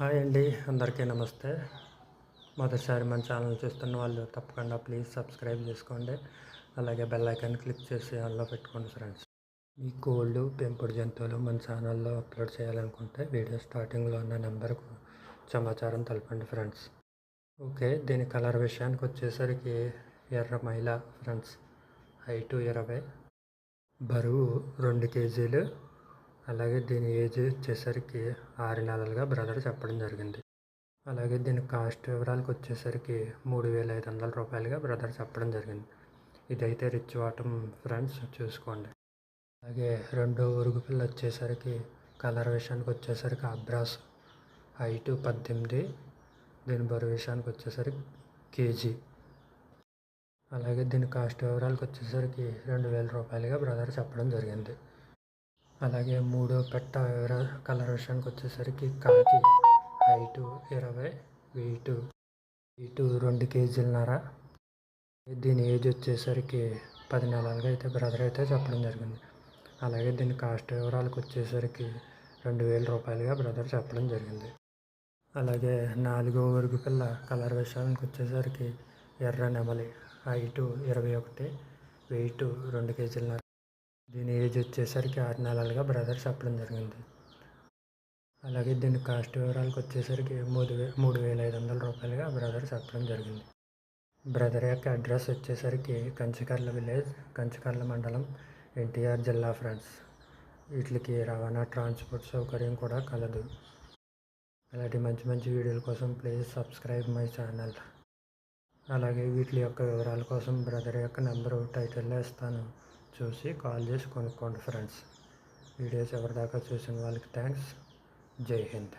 Hi అండి అందరికీ నమస్తే. మొదటిసారి మన ఛానల్ చూస్తున్న వాళ్ళు తప్పకుండా ప్లీజ్ సబ్స్క్రైబ్ చేసుకోండి. అలాగే బెల్ ఐకాన్ క్లిక్ చేసి అందులో పెట్టుకోండి ఫ్రెండ్స్. మీ కోళ్ళు పెంపుడు జంతువులు మన ఛానల్లో అప్లోడ్ చేయాలనుకుంటే వీడియో స్టార్టింగ్లో ఉన్న నెంబర్కు సమాచారం తెలపండి ఫ్రెండ్స్. ఓకే దీని కలర్ విషయానికి వచ్చేసరికి ఎర్ర మైల ఫ్రెండ్స్. హైటు ఇరవై. బరువు రెండు కేజీలు. అలాగే దీని ఏజ్ వచ్చేసరికి ఆరు నెలలుగా బ్రదర్ చెప్పడం జరిగింది. అలాగే దీని కాస్ట్ వివరాలకు వచ్చేసరికి మూడు వేల ఐదు వందల రూపాయలుగా బ్రదర్ చెప్పడం జరిగింది. ఇదైతే రిచ్ వాటం ఫ్రెండ్స్ చూసుకోండి. అలాగే రెండో ఉరుగు పిల్ల వచ్చేసరికి కలర్ విషయానికి వచ్చేసరికి అబ్రాస్ హైటు పద్దెనిమిది దీని బరువు విషయానికి వచ్చేసరికి కేజీ. అలాగే దీని కాస్ట్ వివరాలకు వచ్చేసరికి రెండు వేల రూపాయలుగా బ్రదర్ చెప్పడం జరిగింది. అలాగే మూడో పెట్ట కలర్ విషయానికి వచ్చేసరికి కాకి. హైటు ఇరవై వెయిటు వెయిటు రెండు కేజీలన్నర. దీని ఏజ్ వచ్చేసరికి పది నెలలుగా అయితే బ్రదర్ అయితే చెప్పడం జరిగింది. అలాగే దీని కాస్ట్ వివరాలకు వచ్చేసరికి రెండు వేల రూపాయలుగా బ్రదర్ చెప్పడం జరిగింది. అలాగే నాలుగో వరకు పిల్ల కలర్ విషయానికి వచ్చేసరికి ఎర్ర నెమలి హైటు ఇరవై ఒకటి వెయిట్ రెండు కేజీలన్నర. దీని ఏజ్ వచ్చేసరికి ఆరు నెలలుగా బ్రదర్ చెప్పడం జరిగింది. అలాగే దీని కాస్ట్ వివరాలకు వచ్చేసరికి మూడు వే మూడు వేల ఐదు వందల రూపాయలుగా బ్రదర్ చెప్పడం జరిగింది. బ్రదర్ యొక్క అడ్రస్ వచ్చేసరికి కంచికర్ల విలేజ్ కంచికర్ల మండలం ఎన్టీఆర్ జిల్లా ఫ్రెండ్స్. వీటికి రవాణా ట్రాన్స్పోర్ట్ సౌకర్యం కూడా కలదు. అలాంటి మంచి మంచి వీడియోల కోసం ప్లీజ్ సబ్స్క్రైబ్ మై ఛానల్. అలాగే వీటి యొక్క వివరాల కోసం బ్రదర్ యొక్క నెంబరు టైటిల్లో ఇస్తాను. చూసి కాల్ చేసి కొనుక్కోండి ఫ్రెండ్స్. వీడియోస్ ఎవరిదాకా చూసిన వాళ్ళకి థ్యాంక్స్. జై హింద్.